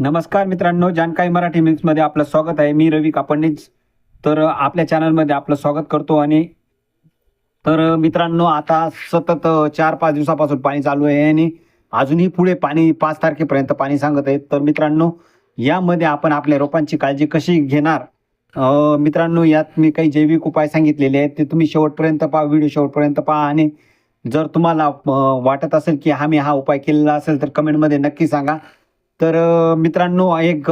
नमस्कार मित्रांनो जानकारी मराठी मिक्समध्ये आपलं स्वागत आहे. मी रवी कापडणीच. तर आपल्या चॅनलमध्ये आपलं स्वागत करतो आणि तर मित्रांनो आता सतत चार पाच दिवसापासून पाणी चालू आहे आणि अजूनही पुढे पाणी पाच तारखेपर्यंत पाणी सांगत आहे तर मित्रांनो यामध्ये आपण आपल्या रोपांची काळजी कशी घेणार? मित्रांनो यात मी काही जैविक उपाय सांगितलेले आहेत. ते तुम्ही शेवटपर्यंत पहा व्हिडिओ शेवटपर्यंत पहा. आणि जर तुम्हाला वाटत असेल की हा मी हा उपाय केलेला असेल तर कमेंटमध्ये नक्की सांगा. तर मित्रांनो एक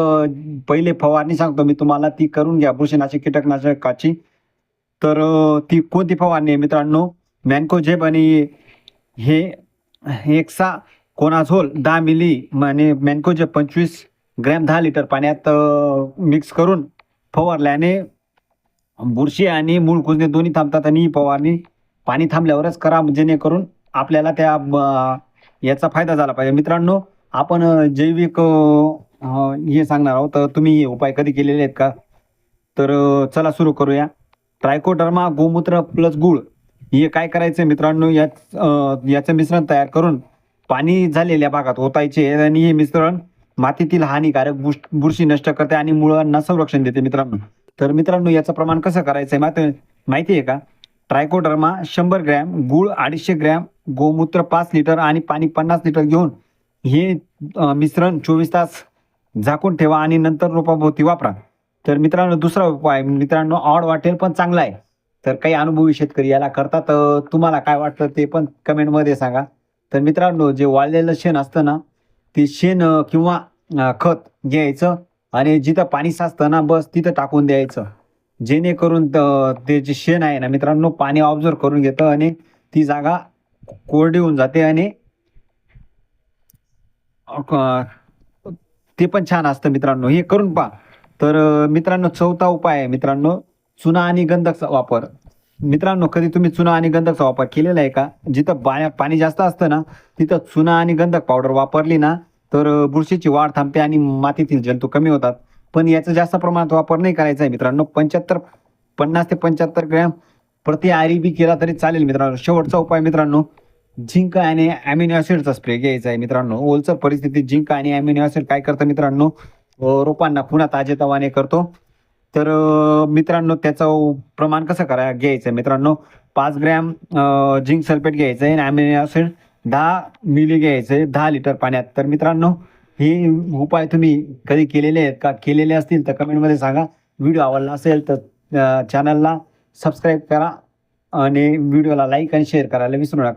पहिले फवारणी सांगतो मी तुम्हाला. ती करून घ्या बुरशीनाशक कीटकनाशकाची. तर ती कोणती फवारणी आहे मित्रांनो? मॅन्कोझेब आणि हे एकसा कोनाझोल दहा मिली आणि मॅन्कोझेब पंचवीस ग्रॅम दहा लिटर पाण्यात मिक्स करून फवारल्याने बुरशी आणि मूळ कुजणे दोन्ही थांबतात आणि ही फवारणी पाणी थांबल्यावरच करा. जेणेकरून आपल्याला त्या याचा फायदा झाला पाहिजे. मित्रांनो आपण जैविक हे सांगणार आहोत. तर तुम्ही हे उपाय कधी केलेले आहेत का? तर चला सुरू करूया. ट्रायकोडर्मा गोमूत्र प्लस गुळ हे काय करायचं मित्रांनो? याच याचं मिश्रण तयार करून पाणी झालेल्या भागात ओतायचे आणि हे मिश्रण मातीतील हानिकारक बुश- बुरशी नष्ट करते आणि मुळांना संरक्षण देते मित्रांनो. तर मित्रांनो याचं प्रमाण कसं करायचं आहे माहिती आहे का? ट्रायकोडर्मा शंभर ग्रॅम गुळ अडीचशे ग्रॅम गोमूत्र पाच लिटर आणि पाणी पन्नास लिटर घेऊन हे मिश्रण चोवीस तास झाकून ठेवा आणि नंतर रोपाभोवती वापरा. तर मित्रांनो दुसरा उपाय मित्रांनो ऑड वाटेल पण चांगला आहे. तर काही अनुभवी शेतकरी याला करतात. तुम्हाला काय वाटतं ते पण कमेंटमध्ये सांगा. तर मित्रांनो जे वाळलेलं शेण असतं ना ते शेण किंवा खत घ्यायचं आणि जिथं पाणी साचतं ना बस तिथं टाकून द्यायचं. जेणेकरून ते जे शेण आहे ना मित्रांनो पाणी ऑब्झर्व करून घेतं आणि ती जागा कोरडी होऊन जाते आणि ते पण छान असतं मित्रांनो. हे करून पहा. तर मित्रांनो चौथा उपाय आहे मित्रांनो. चुना आणि गंधकचा वापर. मित्रांनो कधी तुम्ही चुना आणि गंधकचा वापर केलेला आहे का? जिथं बाया पाणी जास्त असतं ना तिथं चुना आणि गंधक पावडर वापरली ना तर बुरशीची वाढ थांबते आणि मातीतील जंतू कमी होतात. पण याचा जास्त प्रमाणात वापर नाही करायचा आहे मित्रांनो. पंच्याहत्तर पन्नास ते पंच्याहत्तर ग्रॅम प्रति आरी बी केला तरी चालेल मित्रांनो. शेवटचा उपाय मित्रांनो. झिंक आणि अॅमिनो ऍसिडचा स्प्रे घ्यायचा आहे मित्रांनो. ओलसर परिस्थितीत झिंक आणि अॅमिनो ऍसिड काय करतं मित्रांनो? रोपांना पुन्हा ताजेतवाने करतो. तर मित्रांनो त्याचं प्रमाण कसं करा घ्यायचं आहे मित्रांनो? पाच ग्रॅम झिंक सल्फेट घ्यायचं आहे आणि अॅमिनो ॲसिड दहा मिली घ्यायचं आहे दहा लिटर पाण्यात. तर मित्रांनो हे उपाय तुम्ही कधी केलेले आहेत का? केलेले असतील तर कमेंटमध्ये सांगा. व्हिडिओ आवडला असेल तर चॅनलला सबस्क्राईब करा आणि व्हिडिओला लाईक आणि शेअर करायला विसरू नका.